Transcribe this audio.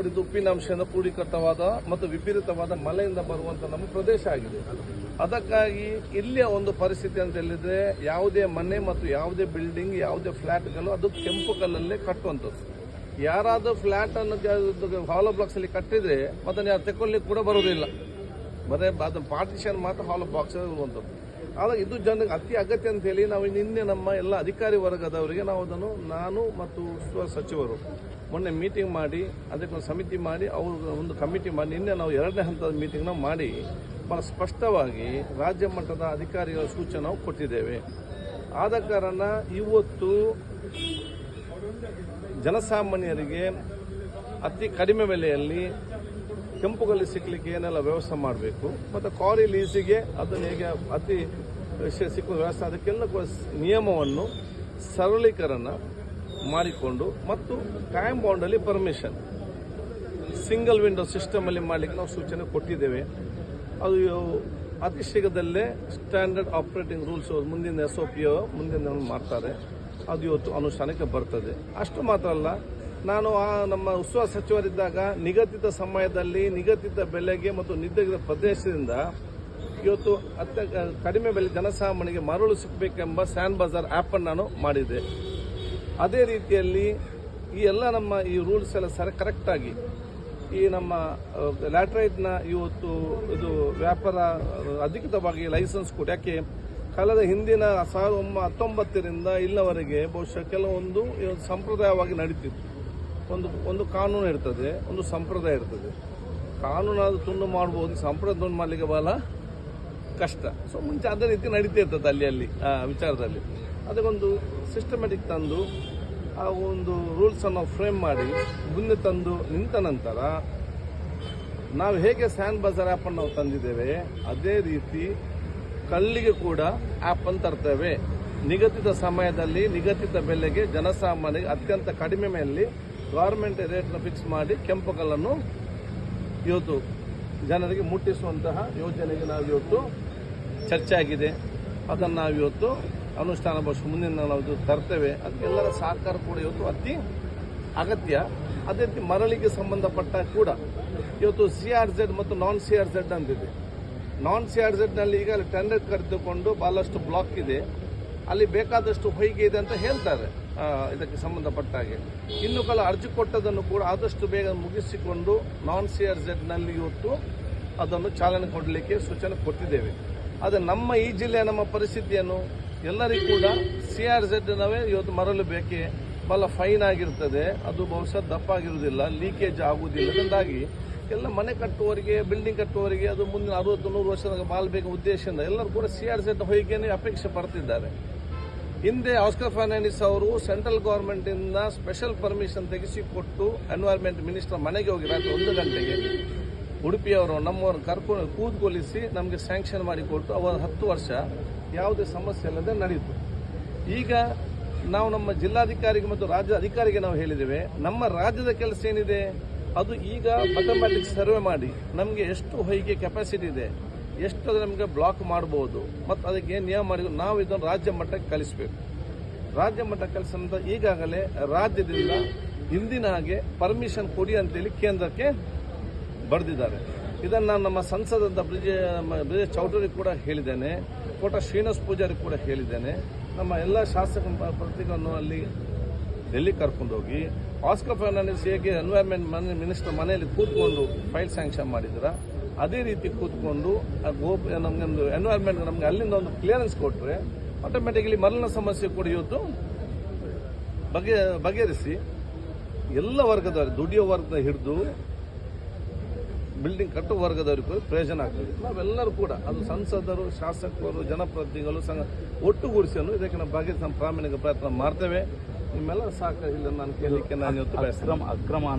ಇದು ಉಪ್ಪಿನಾಂಶದಿಂದ ಕೂಡಿಕಟ್ಟವಾದ ಮತ್ತು ವಿಪರೀತವಾದ ಮಳೆಯಿಂದ ಬರುವಂತ ನಮ್ಮ ಪ್ರದೇಶ ಆಗಿದೆ. ಅದಕ್ಕಾಗಿ ಇಲ್ಲಿಯ ಒಂದು ಪರಿಸ್ಥಿತಿ ಅಂತ ಹೇಳಿದ್ರೆ ಯಾವುದೇ ಮನೆ ಮತ್ತು ಯಾವುದೇ ಬಿಲ್ಡಿಂಗ್ ಯಾವುದೇ ಫ್ಲಾಟ್ಗಳು ಅದು ಕೆಂಪು ಕಲ್ಲಲ್ಲೇ ಕಟ್ಟುವಂಥದ್ದು. ಯಾರಾದರೂ ಫ್ಲಾಟ್ ಅನ್ನು ಹಾಲೋ ಬ್ಲಾಕ್ಸ್ ಅಲ್ಲಿ ಕಟ್ಟಿದ್ರೆ ಅದನ್ನು ಯಾರು ತೆಕ್ಕೊಳ್ಳಿ ಕೂಡ ಬರುವುದಿಲ್ಲ. ಬರೇ ಅದು ಪಾರ್ಟಿಷನ್ ಮಾತ್ರ ಹಾಲೋ ಬಾಕ್ಸ್ ಇರುವಂಥದ್ದು. ಆದರೆ ಇದು ಜನಕ್ಕೆ ಅತಿ ಅಗತ್ಯ ಅಂತ ಹೇಳಿ ನಾವು ನಿನ್ನೆ ನಮ್ಮ ಎಲ್ಲ ಅಧಿಕಾರಿ ವರ್ಗದವರಿಗೆ ನಾವು ಅದನ್ನು ನಾನು ಮತ್ತು ಸಚಿವರು ಮೊನ್ನೆ ಮೀಟಿಂಗ್ ಮಾಡಿ, ಅದಕ್ಕೊಂದು ಸಮಿತಿ ಮಾಡಿ, ಅವರು ಒಂದು ಕಮಿಟಿ ಮಾಡಿ, ನಿನ್ನೆ ನಾವು ಎರಡನೇ ಹಂತದ ಮೀಟಿಂಗ್ನ ಮಾಡಿ ಭಾಳ ಸ್ಪಷ್ಟವಾಗಿ ರಾಜ್ಯ ಮಟ್ಟದ ಅಧಿಕಾರಿಗಳ ಸೂಚನೆ ನಾವು ಕೊಟ್ಟಿದ್ದೇವೆ. ಆದ ಕಾರಣ ಇವತ್ತು ಜನಸಾಮಾನ್ಯರಿಗೆ ಅತಿ ಕಡಿಮೆ ಬೆಲೆಯಲ್ಲಿ ಕೆಂಪುಗಲ್ಲಿ ಸಿಕ್ಕಲಿಕ್ಕೆ ಏನೆಲ್ಲ ವ್ಯವಸ್ಥೆ ಮಾಡಬೇಕು, ಮತ್ತು ಕಾರಿ ಲೀಸಿಗೆ ಅದನ್ನು ಹೇಗೆ ಅತಿ ಸಿಕ್ಕುವ ವ್ಯವಸ್ಥೆ, ಅದಕ್ಕೆಲ್ಲ ನಿಯಮವನ್ನು ಸರಳೀಕರಣ ಮಾಡಿಕೊಂಡು, ಮತ್ತು ಟೈಮ್ ಬೌಂಡಲ್ಲಿ ಪರ್ಮಿಷನ್ ಸಿಂಗಲ್ ವಿಂಡೋ ಸಿಸ್ಟಮಲ್ಲಿ ಮಾಡಲಿಕ್ಕೆ ನಾವು ಸೂಚನೆ ಕೊಟ್ಟಿದ್ದೇವೆ. ಅದು ಅತಿ ಶೀಘ್ರದಲ್ಲೇ ಸ್ಟ್ಯಾಂಡರ್ಡ್ ಆಪರೇಟಿಂಗ್ ರೂಲ್ಸ್ ಮುಂದಿನ ಎಸ್ ಒ ಪಿ ಮುಂದಿನ ಮಾಡ್ತಾರೆ. ಅದು ಇವತ್ತು ಅನುಷ್ಠಾನಕ್ಕೆ ಬರ್ತದೆ. ಅಷ್ಟು ಮಾತ್ರ ಅಲ್ಲ ನಾನು ಆ ನಮ್ಮ ಉಸ್ತುವಾರಿ ಸಚಿವರಿದ್ದಾಗ ನಿಗದಿತ ಸಮಯದಲ್ಲಿ ನಿಗದಿತ ಬೆಲೆಗೆ ಮತ್ತು ನಿಗದಿತ ಪ್ರದೇಶದಿಂದ ಇವತ್ತು ಅತ್ಯ ಕಡಿಮೆ ಬೆಲೆ ಜನಸಾಮಾನ್ಯರಿಗೆ ಮರಳು ಸಿಗಬೇಕೆಂಬ ಸ್ಯಾಂಡ್ ಬಜಾರ್ ಆ್ಯಪನ್ನು ನಾನು ಮಾಡಿದೆ ಅದೇ ರೀತಿಯಲ್ಲಿ ಈ ಎಲ್ಲ ನಮ್ಮ ಈ ರೂಲ್ಸ್ ಎಲ್ಲ ಸರ್ ಕರೆಕ್ಟಾಗಿ ಈ ನಮ್ಮ ಲ್ಯಾಟ್ರೈಟ್ನ ಇವತ್ತು ಇದು ವ್ಯಾಪಾರ ಅಧಿಕೃತವಾಗಿ ಲೈಸೆನ್ಸ್ ಕೊಟ್ಟು ಯಾಕೆ? ಕಳೆದ ಹಿಂದಿನ ಸಾವಿರದ ಒಂಬ ಹತ್ತೊಂಬತ್ತರಿಂದ ಇಲ್ಲವರೆಗೆ ಬಹುಶಃ ಕೆಲವೊಂದು ಸಂಪ್ರದಾಯವಾಗಿ ನಡೀತಿತ್ತು. ಒಂದು ಒಂದು ಕಾನೂನು ಇರ್ತದೆ, ಒಂದು ಸಂಪ್ರದಾಯ ಇರ್ತದೆ. ಕಾನೂನಾದ್ರು ತುಂಡು ಮಾಡ್ಬೋದು ಸಂಪ್ರದಾಯ ತುಂಡು ಮಾಡಲಿಕ್ಕೆ ಬಹಳ ಕಷ್ಟ. ಸೊ ಮುಂಚೆ ಅದೇ ರೀತಿ ನಡೀತಾ ಇರ್ತದೆ ಅಲ್ಲಿ ಅಲ್ಲಿ, ಆ, ವಿಚಾರದಲ್ಲಿ. ಅದಕ್ಕೊಂದು ಸಿಸ್ಟಮೆಟಿಕ್ ತಂದು, ಆ, ಒಂದು ರೂಲ್ಸನ್ನು ಫ್ರೇಮ್ ಮಾಡಿ ಮುಂದೆ ತಂದು ನಿಂತ ನಂತರ, ನಾವು ಹೇಗೆ ಸ್ಯಾನ್ ಬಜಾರ್ ಆ್ಯಪನ್ನು ನಾವು ತಂದಿದ್ದೇವೆ, ಅದೇ ರೀತಿ ಕಲ್ಲಿಗೆ ಕೂಡ ಆ್ಯಪನ್ನು ತರ್ತೇವೆ. ನಿಗದಿತ ಸಮಯದಲ್ಲಿ, ನಿಗದಿತ ಬೆಲೆಗೆ ಜನಸಾಮಾನ್ಯರಿಗೆ ಅತ್ಯಂತ ಕಡಿಮೆ ಮೇಲೆ ಗೌರ್ಮೆಂಟ್ ರೇಟ್ನ ಫಿಕ್ಸ್ ಮಾಡಿ ಕೆಂಪು ಕಲ್ಲನ್ನು ಇವತ್ತು ಜನರಿಗೆ ಮುಟ್ಟಿಸುವಂತಹ ಯೋಜನೆಗೆ ನಾವು ಇವತ್ತು ಚರ್ಚೆ ಆಗಿದೆ. ಅದನ್ನು ನಾವು ಇವತ್ತು ಅನುಷ್ಠಾನ ಬಸ್ ಮುಂದಿನ ನಾವು ತರ್ತೇವೆ. ಅದಕ್ಕೆಲ್ಲರ ಸಹಕಾರ ಕೂಡ ಇವತ್ತು ಅತಿ ಅಗತ್ಯ. ಅದೇ ರೀತಿ ಮರಳಿಗೆ ಸಂಬಂಧಪಟ್ಟ ಕೂಡ ಇವತ್ತು ಸಿ ಆರ್ ಜೆಡ್ ಮತ್ತು ನಾನ್ ಸಿ ಆರ್ ಜೆಡ್ ಅಂತಿದೆ ನಾನ್ ಸಿ ಆರ್ನಲ್ಲಿ ಈಗ ಟೆಂಡರ್ ಕರೆದುಕೊಂಡು ಭಾಳಷ್ಟು ಬ್ಲಾಕ್ ಇದೆ. ಅಲ್ಲಿ ಬೇಕಾದಷ್ಟು ಹೊಯ್ಗೆ ಇದೆ ಅಂತ ಹೇಳ್ತಾರೆ. ಇದಕ್ಕೆ ಸಂಬಂಧಪಟ್ಟ ಹಾಗೆ ಇನ್ನು ಕಾಲ ಅರ್ಜಿ ಕೊಟ್ಟದನ್ನು ಕೂಡ ಆದಷ್ಟು ಬೇಗ ಮುಗಿಸಿಕೊಂಡು ನಾನ್ ಸಿ ಆರ್ನಲ್ಲಿ ಇವತ್ತು ಅದನ್ನು ಚಾಲನೆ ಕೊಡಲಿಕ್ಕೆ ಸೂಚನೆ ಕೊಟ್ಟಿದ್ದೇವೆ. ಆದರೆ ನಮ್ಮ ಈ ಜಿಲ್ಲೆಯ ನಮ್ಮ ಪರಿಸ್ಥಿತಿಯನ್ನು ಎಲ್ಲರಿಗೂ ಕೂಡ ಸಿ ಆರ್ ನವೇ ಇವತ್ತು ಮರಳು ಬೇಕೇ? ಬಹಳ ಫೈನ್ ಆಗಿರ್ತದೆ. ಅದು ಬಹುಶಃ ದಪ್ಪ ಆಗಿರುವುದಿಲ್ಲ ಲೀಕೇಜ್ ಆಗುವುದಿಲ್ಲ. ಅದರಿಂದಾಗಿ ಎಲ್ಲ ಮನೆ ಕಟ್ಟುವವರಿಗೆ ಬಿಲ್ಡಿಂಗ್ ಕಟ್ಟುವವರಿಗೆ ಅದು ಮುಂದಿನ ಅರವತ್ತು, ನೂರು ವರ್ಷದ ಬಾಳ್ಬೇಕು ಉದ್ದೇಶದಿಂದ ಎಲ್ಲರೂ ಕೂಡ ಸಿ ಆರ್ ಸೆಟ್ ಹೊಯ್ಗೆನೇ ಅಪೇಕ್ಷೆ ಪಡ್ತಿದ್ದಾರೆ. ಹಿಂದೆ ಆಸ್ಕರ್ ಫರ್ನಾಂಡಿಸ್ ಅವರು ಸೆಂಟ್ರಲ್ ಗೌರ್ಮೆಂಟಿಂದ ಸ್ಪೆಷಲ್ ಪರ್ಮಿಷನ್ ತೆಗೆಸಿಕೊಟ್ಟು ಎನ್ವೈರ್ಮೆಂಟ್ ಮಿನಿಸ್ಟರ್ ಮನೆಗೆ ಹೋಗಿ ರಾತ್ರಿ ಒಂದು ಗಂಟೆಗೆ ಉಡುಪಿಯವರು ನಮ್ಮವರನ್ನು ಕರ್ಕೊಂಡು ಕೂತ್ಕೊಲಿಸಿ ನಮಗೆ ಸ್ಯಾಂಕ್ಷನ್ ಮಾಡಿಕೊಟ್ಟು ಅವರ ಹತ್ತು ವರ್ಷ ಯಾವುದೇ ಸಮಸ್ಯೆ ಇಲ್ಲದೆ ನಡೆಯಿತು ಈಗ ನಾವು ನಮ್ಮ ಜಿಲ್ಲಾಧಿಕಾರಿಗೆ ಮತ್ತು ರಾಜ್ಯ ಅಧಿಕಾರಿಗೆ ನಾವು ಹೇಳಿದ್ದೇವೆ, ನಮ್ಮ ರಾಜ್ಯದ ಕೆಲಸ ಏನಿದೆ? ಅದು ಈಗ ಮ್ಯಾಥಮೆಟಿಕ್ಸ್ ಸರ್ವೆ ಮಾಡಿ ನಮಗೆ ಎಷ್ಟು ಹೊಯ್ಗೆ ಕೆಪಾಸಿಟಿ ಇದೆ ಎಷ್ಟು ಅದು ನಮಗೆ ಬ್ಲಾಕ್ ಮಾಡ್ಬೋದು, ಮತ್ತು ಅದಕ್ಕೆ ಏನು ನಿಯಮ ಮಾಡಿ ನಾವು ಇದನ್ನು ರಾಜ್ಯ ಮಟ್ಟಕ್ಕೆ ಕಲಿಸಬೇಕು. ರಾಜ್ಯ ಮಟ್ಟ ಕಲಿಸಿದ ಈಗಾಗಲೇ ರಾಜ್ಯದಿಂದ ಹಿಂದಿನ ಹಾಗೆ ಪರ್ಮಿಷನ್ ಕೊಡಿ ಅಂತೇಳಿ ಕೇಂದ್ರಕ್ಕೆ ಬರೆದಿದ್ದಾರೆ. ಇದನ್ನು ನಾನು ನಮ್ಮ ಸಂಸದ ಬ್ರಿಜ ಬ್ರಿಜೇಶ್ ಚೌಧರಿ ಕೂಡ ಹೇಳಿದ್ದೇನೆ, ಕೋಟ ಶ್ರೀನಿವಾಸ್ ಪೂಜಾರಿ ಕೂಡ ಹೇಳಿದ್ದೇನೆ. ನಮ್ಮ ಎಲ್ಲ ಶಾಸಕ ಪ್ರತಿಗಳನ್ನು ಅಲ್ಲಿ ಡೆಲ್ಲಿ ಕರ್ಕೊಂಡೋಗಿ ಆಸ್ಕರ್ ಫರ್ನಾಂಡಿಸ್ ಹೇಗೆ ಎನ್ವೈರ್ಮೆಂಟ್ ಮನೆ ಮಿನಿಸ್ಟರ್ ಮನೆಯಲ್ಲಿ ಕೂತ್ಕೊಂಡು ಫೈಲ್ ಸ್ಯಾಂಕ್ಷನ್ ಮಾಡಿದ್ರ ಅದೇ ರೀತಿ ಕೂತ್ಕೊಂಡು ಗೋಪ್ ನಮಗೊಂದು ಎನ್ವೈರ್ಮೆಂಟ್ ನಮಗೆ ಅಲ್ಲಿಂದ ಒಂದು ಕ್ಲಿಯರೆನ್ಸ್ ಕೊಟ್ಟರೆ ಆಟೋಮೆಟಿಕಲಿ ಮರಳಿನ ಸಮಸ್ಯೆ ಕೂಡ ಇವತ್ತು ಬಗೆ ಬಗೆಹರಿಸಿ. ಎಲ್ಲ ವರ್ಗದವರು, ದುಡಿಯೋ ವರ್ಗದ ಹಿಡಿದು ಬಿಲ್ಡಿಂಗ್ ಕಟ್ಟುವ ವರ್ಗದವರಿಗೂ ಪ್ರಯೋಜನ ಆಗ್ತದೆ. ನಾವೆಲ್ಲರೂ ಕೂಡ ಅದು ಸಂಸದರು ಶಾಸಕರು ಜನಪ್ರತಿನಿಧಿಗಳು ಸಂಘ ಒಟ್ಟುಗೂಡಿಸಿಯನ್ನು ಇದಕ್ಕೆ ನಾವು ಬಗೆ ಪ್ರಾಮಾಣಿಕ ಪ್ರಯತ್ನ ಮಾಡ್ತೇವೆ. ನಿಮ್ಮೆಲ್ಲ ಸಹಕಾರ ಇಲ್ಲ ನಾನು ಕೇಳಲಿಕ್ಕೆ ನಾನು ಇವತ್ತು ಅಕ್ರಮ ಅಕ್ರಮ